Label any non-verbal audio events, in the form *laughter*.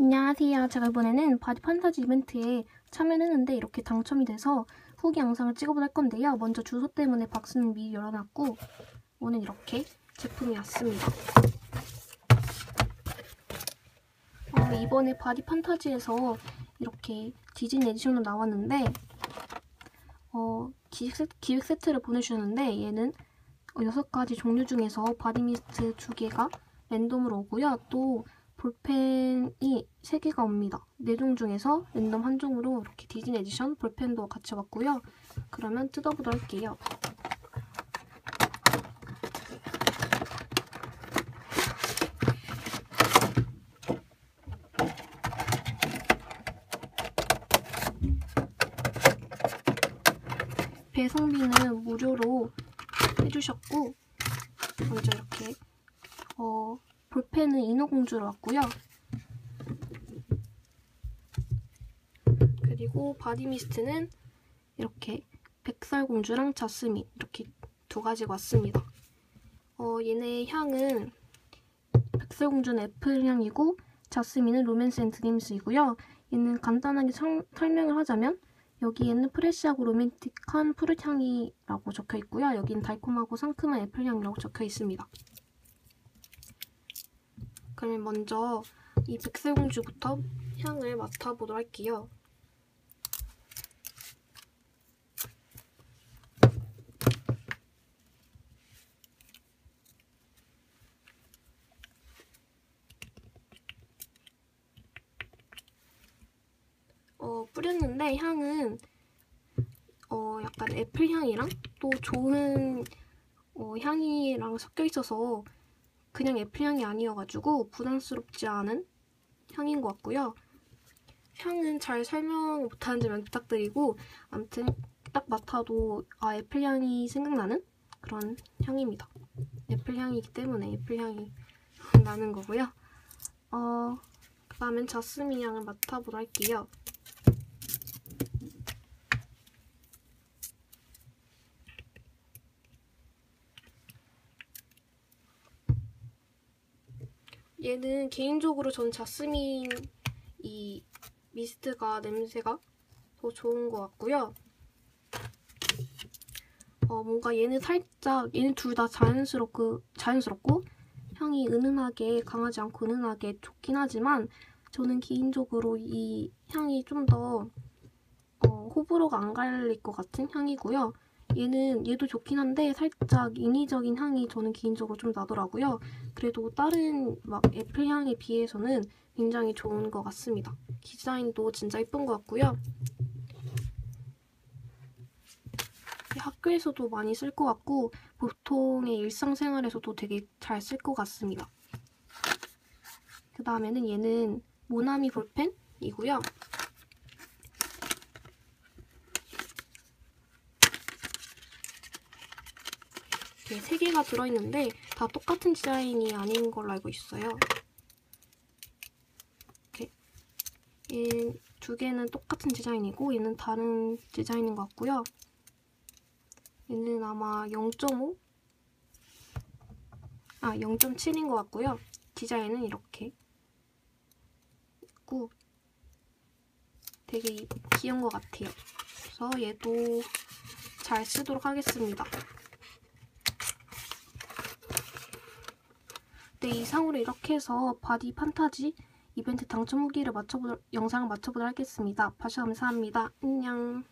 안녕하세요. 제가 이번에는 바디 판타지 이벤트에 참여를 했는데 이렇게 당첨이 돼서 후기 영상을 찍어볼 할 건데요. 먼저 주소 때문에 박스는 미리 열어놨고 오늘 이렇게 제품이 왔습니다. 어, 이번에 바디 판타지에서 이렇게 디즈니 에디션으로 나왔는데 어, 기획, 세트, 기획 세트를 보내주셨는데 얘는 6가지 종류 중에서 바디 미스트 2개가 랜덤으로 오고요. 또 볼펜이 3개가 옵니다. 4종 중에서 랜덤 한 종으로 이렇게 디즈니 에디션 볼펜도 같이 왔고요. 그러면 뜯어보도록 할게요. 배송비는 무료로 해주셨고 먼저 이렇게 어, 볼펜은 인어공주로 왔고요. 그리고 바디미스트는 이렇게 백설공주랑 자스민 이렇게 두 가지가 왔습니다. 어, 얘네 향은 백설공주는 애플 향이고 자스민은 로맨스 앤 드림스이고요. 얘는 간단하게 성, 설명을 하자면 여기에는 프레시하고 로맨틱한 푸릇 향이라고 적혀 있고요. 여기는 달콤하고 상큼한 애플 향이라고 적혀 있습니다. 그러면 먼저 이 백설공주부터 향을 맡아보도록 할게요. 어, 뿌렸는데 향은 어, 약간 애플 향이랑 또 좋은 어, 향이랑 섞여 있어서 그냥 애플 향이 아니어가지고 부담스럽지 않은 향인 것 같고요. 향은 잘 설명 못하는 점은 부탁드리고 아무튼 딱 맡아도 아 애플 향이 생각나는 그런 향입니다. 애플 향이기 때문에 애플 향이 *laughs* 나는 거고요. 어, 그 다음엔 자스민 향을 맡아보도록 할게요. 얘는 개인적으로 전 자스민 이 미스트가 냄새가 더 좋은 것 같고요. 어, 뭔가 얘는 살짝 얘는 둘 다 자연스럽고 자연스럽고 향이 은은하게 강하지 않고 은은하게 좋긴 하지만 저는 개인적으로 이 향이 좀더 어, 호불호가 안 갈릴 것 같은 향이고요. 얘는 얘도 좋긴 한데 살짝 인위적인 향이 저는 개인적으로 좀 나더라고요. 그래도 다른 막 애플 향에 비해서는 굉장히 좋은 것 같습니다. 디자인도 진짜 예쁜 것 같고요. 학교에서도 많이 쓸 것 같고 보통의 일상생활에서도 되게 잘 쓸 것 같습니다. 그 다음에는 얘는 모나미 볼펜이고요. 이렇게 세 개가 들어있는데 다 똑같은 디자인이 아닌 걸로 알고 있어요. 이렇게 얘 두 개는 똑같은 디자인이고 얘는 다른 디자인인 것 같고요. 얘는 아마 0.5? 아 0.7인 것 같고요. 디자인은 이렇게 있고 되게 귀여운 것 같아요. 그래서 얘도 잘 쓰도록 하겠습니다. 네, 이상으로 이렇게 해서 바디 판타지 이벤트 당첨 후기를 맞춰보 영상을 맞춰보도록 하겠습니다. 봐주셔서 감사합니다. 안녕.